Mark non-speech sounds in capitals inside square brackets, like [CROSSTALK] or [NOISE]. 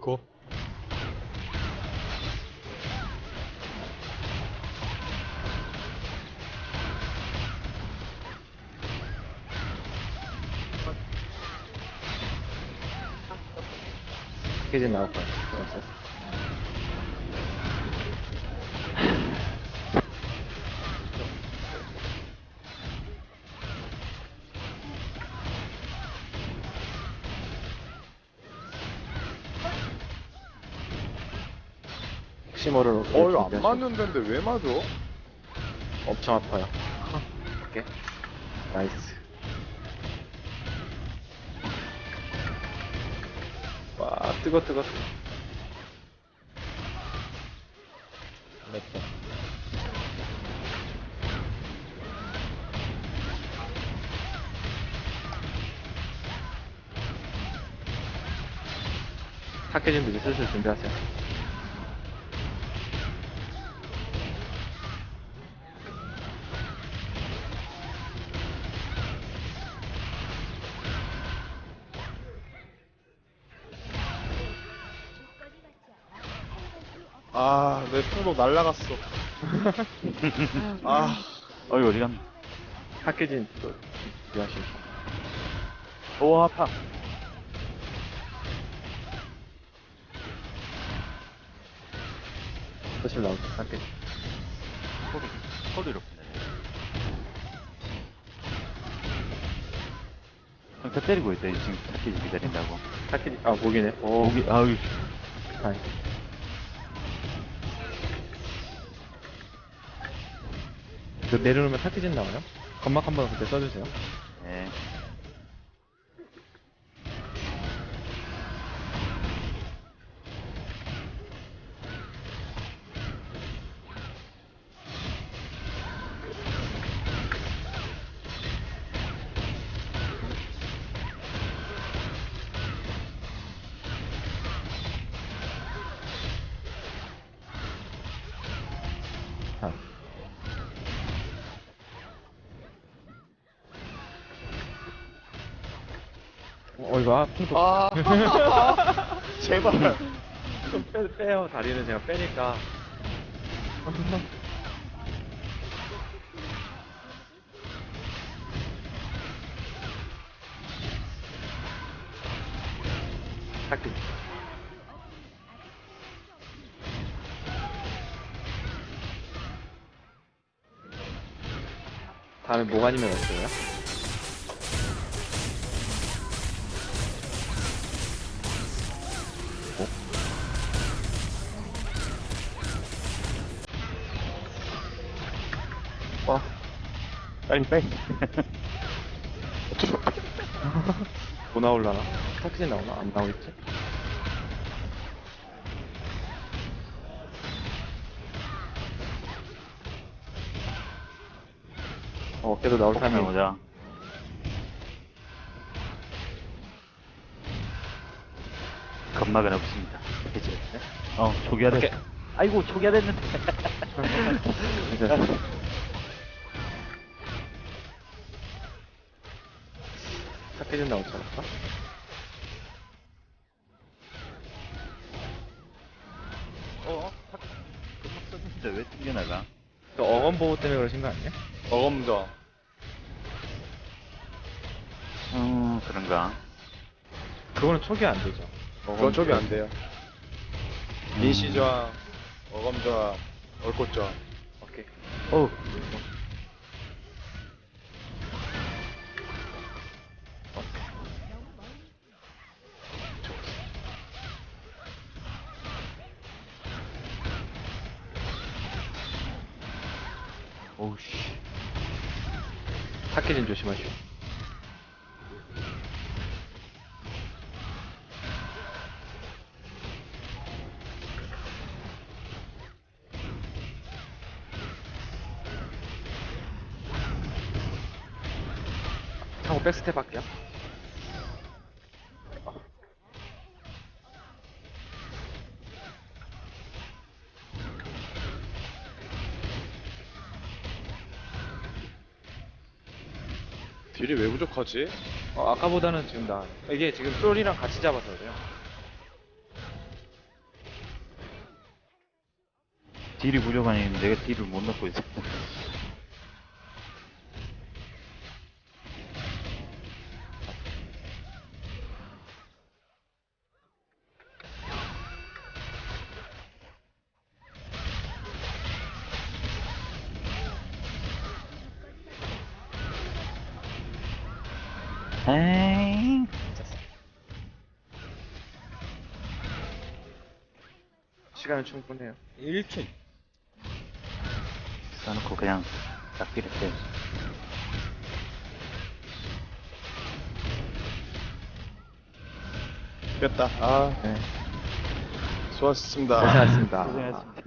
고. 패키지 모를 어, 이거 안 맞는 데인데 왜 맞아? 엄청 아파요. 오케이. 나이스. 와, 뜨거, 뜨거. 됐다. 학교진들 이제 슬슬 준비하세요. 아, 내 풍속 날라갔어. [LAUGHS] 아, 어이 어디 갔나? 학교진 또 준비하시고. 오 아파. 사실 나오죠, 학교진. 소리 소리로 보내. 형차 때리고 있다 지금 패키지 기다린다고. 학교진, 아, 목이네. 오, 여기 아유 아니. 그 내려놓으면 타키진 나와요? 건막 한번 그때 써주세요. 네. 아. 어, 이거, 아, 풍속. 아, [LAUGHS] 제발. 좀 빼, 빼요. 다리는 제가 빼니까. 타키. 다음에 목 아니면 어때요? 어. 빨리 빨리. [LAUGHS] 뭐 나올라나? 타키진 나오나? 안 나오겠지? 어, 어깨도 나올 타이밍 오자. 겁막은 없습니다. 패키지. 어 초기화 됐. 아이고 초기화 됐는데. [LAUGHS] [LAUGHS] 이제 타키진 나오지 않을까? 어? 금방 썼는데 왜 튕겨나가? 또 어건 보호 때문에 그러신 거 아니에요? 어검자. 음 그런가? 그거는 초기 안 되죠. 그건 쪽이 안 돼요. 민시저항, 어검자, 얼꽃자. 오케이. 어. 오우씨. 타키진 조심하시오. 하고 백스텝 할게요. 딜이 왜 부족하지? 어, 아까보다는 지금 나 이게 지금 쏠이랑 같이 잡아서 그래요. 딜이 부족하니 내가 딜을 못 넣고 있어. 시간은 충분해요. 1층. 써놓고 그냥 딱 이렇게. 뺐다. 아, 네. 수고하셨습니다. 고생하셨습니다. 고생하셨습니다.